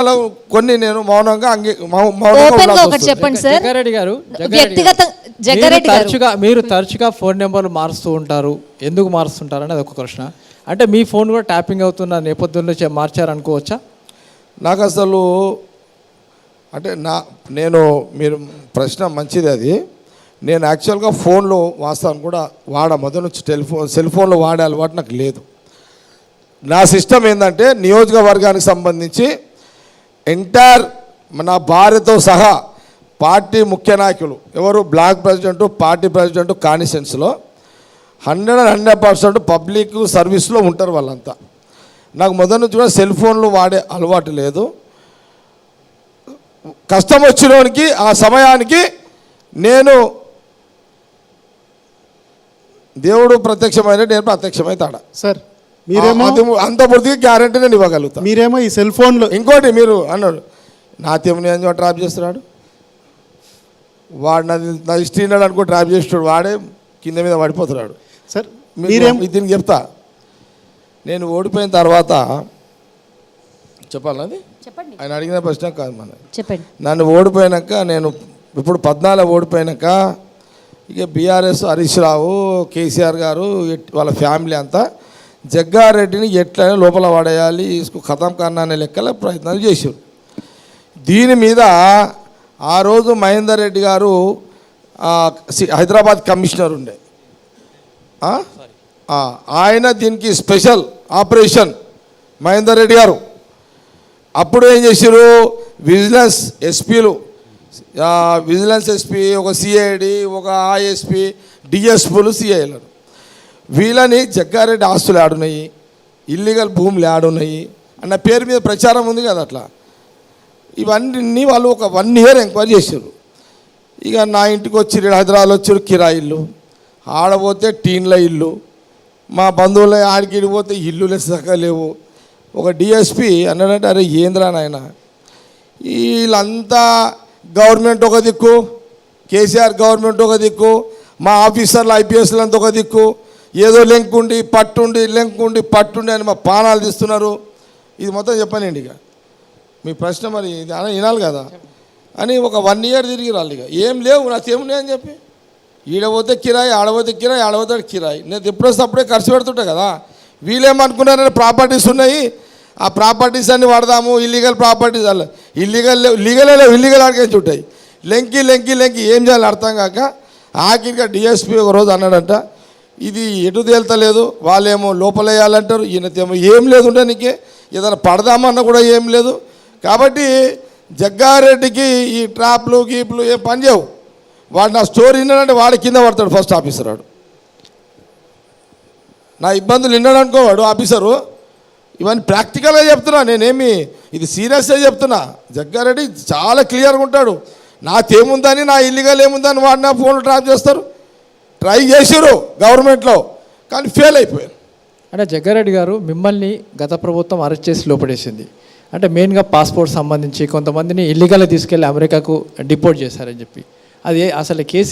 అలా కొన్ని నేను మౌనంగా అంగీ మౌ- మౌనంగా ఓపెన్గా ఉండాల్సి ఒకటి. చెప్పండి సార్. జగ్గారెడ్డి గారు వ్యక్తిగత గారు, జగ్గారెడ్డి గారు. తరచుగా మీరు తరచుగా ఫోన్ నెంబర్లు మారుస్తూ ఉంటారు. ఎందుకు మారుస్తుంటారు అనేది ఒక ప్రశ్న. అంటే మీ ఫోన్ కూడా ట్యాపింగ్ అవుతున్న నేపథ్యంలో చే- మార్చారనుకోవచ్చా? నాకు అసలు అంటే నా నేను మీరు ప్రశ్న మంచిది అది. నేను యాక్చువల్గా ఫోన్లో వాస్తాను కూడా వాడ మొదటి నుంచి టెలిఫోన్ సెల్ ఫోన్లో వాడే అలవాటు నాకు లేదు. నా సిస్టమ్ ఏంటంటే నియోజకవర్గానికి సంబంధించి ఎంటైర్ నా భార్యతో సహా పార్టీ ముఖ్య నాయకులు ఎవరు? బ్లాక్ ప్రెసిడెంట్ పార్టీ ప్రెసిడెంట్ కాన్స్టిట్యున్సీలో hundred and hundred percent public సర్వీస్లో ఉంటారు వాళ్ళంతా. నాకు మొదటి నుంచి కూడా సెల్ ఫోన్లు వాడే అలవాటు లేదు. కష్టం వచ్చినోనికి ఆ సమయానికి నేను దేవుడు ప్రత్యక్షమైన నేను ప్రత్యక్షమైతాడా సార్ మీరేమో అంత పూర్తిగా గ్యారంటీ నేను ఇవ్వగలుగుతాను మీరేమో ఈ సెల్ ఫోన్లో ఇంకోటి మీరు అన్నాడు నా తెమ్మని ఏం ట్రాప్ చేస్తున్నాడు. వాడు నాది నా హిస్టరీ అనుకో ట్రాప్ చేస్తున్నాడు వాడే కింద మీద పడిపోతున్నాడు. సార్ మీరేం దీనికి చెప్తా. నేను ఓడిపోయిన తర్వాత చెప్పాలి అది? చెప్పండి. ఆయన అడిగిన ప్రశ్న కాదు మన చెప్పండి. నన్ను ఓడిపోయినాక నేను ఇప్పుడు పద్నాలుగు ఓడిపోయినాక ఇక బీఆర్ఎస్ హరీష్ రావు కేసీఆర్ గారు వాళ్ళ ఫ్యామిలీ అంతా జగ్గారెడ్డిని ఎట్లయినా లోపల వాడేయాలి ఇసుకు కథం కన్నా అనే లెక్కల ప్రయత్నాలు చేశారు. దీని మీద ఆ రోజు మహేందర్ రెడ్డి గారు సి- హైదరాబాద్ కమిషనర్ ఉండే. ఆయన దీనికి స్పెషల్ ఆపరేషన్ మహేందర్ రెడ్డి గారు. అప్పుడు ఏం చేశారు విజిలెన్స్ ఎస్పీలు విజిలెన్స్ ఎస్పీ ఒక సిఐడి ఒక ఐఎస్పీ డిఎస్పీలు సిఐలు. వీళ్ళని జగ్గారెడ్డి ఆస్తులు ఆడున్నాయి ఇల్లీగల్ భూములు ఆడున్నాయి అన్న పేరు మీద ప్రచారం ఉంది కదా అట్లా. ఇవన్నీ వాళ్ళు ఒక వన్ ఇయర్ ఎంక్వైరీ చేశారు. ఇక నా ఇంటికి వచ్చి హైదరాబాద్ వచ్చారు కిరాయిల్లు ఆడపోతే టీన్ల ఇల్లు. మా బంధువుల ఆడికి పోతే ఇల్లు లెక్క లేవు. ఒక డిఎస్పి అన్నాడంటే అరే ఏంద్రా నాయన? వీళ్ళంతా గవర్నమెంట్ ఒక దిక్కు కేసీఆర్ గవర్నమెంట్ ఒక దిక్కు మా ఆఫీసర్లు ఐపీఎస్లంతా ఒక దిక్కు ఏదో లెంకుండి పట్టుండి లెంకుండి పట్టుండి అని మా పానాలు తీస్తున్నారు. ఇది మొత్తం చెప్పనండి ఇక. మీ ప్రశ్న మరి ఇది అన వినాలి కదా. అని ఒక వన్ ఇయర్ తిరిగి రాలి ఇక. ఏం లేవు నాకు లేవు అని చెప్పి. ఈడపోతే కిరాయి ఆడపోతే కిరాయి ఆడపోతే కిరాయి. నేను ఎప్పుడొస్తే అప్పుడే ఖర్చు పెడుతుంటా కదా. వీళ్ళేమనుకున్నారంటే ప్రాపర్టీస్ ఉన్నాయి. ఆ ప్రాపర్టీస్ అన్ని వాడదాము ఇల్లీగల్ ప్రాపర్టీస్ అలా. ఇల్లీగల్ లీగలే లేవు ఇల్లీగల్ ఆడికేసి ఉంటాయి. లెంకి లెంకి లెంకి ఏం చేయాలి అర్థం కాక ఆఖరిగా డిఎస్పీ ఒక రోజు అన్నాడంట ఇది ఎటు తేల్తలేదు వాళ్ళేమో లోపలేయాలంటారు. ఈయనతేమో ఏం లేదు ఉండడానికి ఏదైనా పడదామన్నా కూడా ఏం లేదు. కాబట్టి జగ్గారెడ్డికి ఈ ట్రాప్లు గీప్లు ఏం పని చేయవు. వాడు నా స్టోరీ విన్నాడంటే వాడి కింద పడతాడు ఫస్ట్ ఆఫీసర్ వాడు. నా ఇబ్బందులు విన్నాడు అనుకో వాడు ఆఫీసరు. ఇవన్నీ ప్రాక్టికల్గా చెప్తున్నా నేనేమి ఇది సీరియస్గా చెప్తున్నా. జగ్గారెడ్డి చాలా క్లియర్గా ఉంటాడు. నా తేముందని నా ఇల్లీగల్ ఏముందని వాడు నా ఫోన్లు ట్రాప్ చేస్తారు. ట్రై చేసారు గవర్నమెంట్లో కానీ ఫెయిల్ అయిపోయారు. అంటే జగ్గారెడ్డి గారు మిమ్మల్ని గత ప్రభుత్వం అరెస్ట్ చేసి లోపడేసింది. అంటే మెయిన్గా పాస్పోర్ట్ సంబంధించి కొంతమందిని ఇల్లీగల్గా తీసుకెళ్ళి అమెరికాకు డిపోర్ట్ చేశారని చెప్పి. అది అసలు కేసు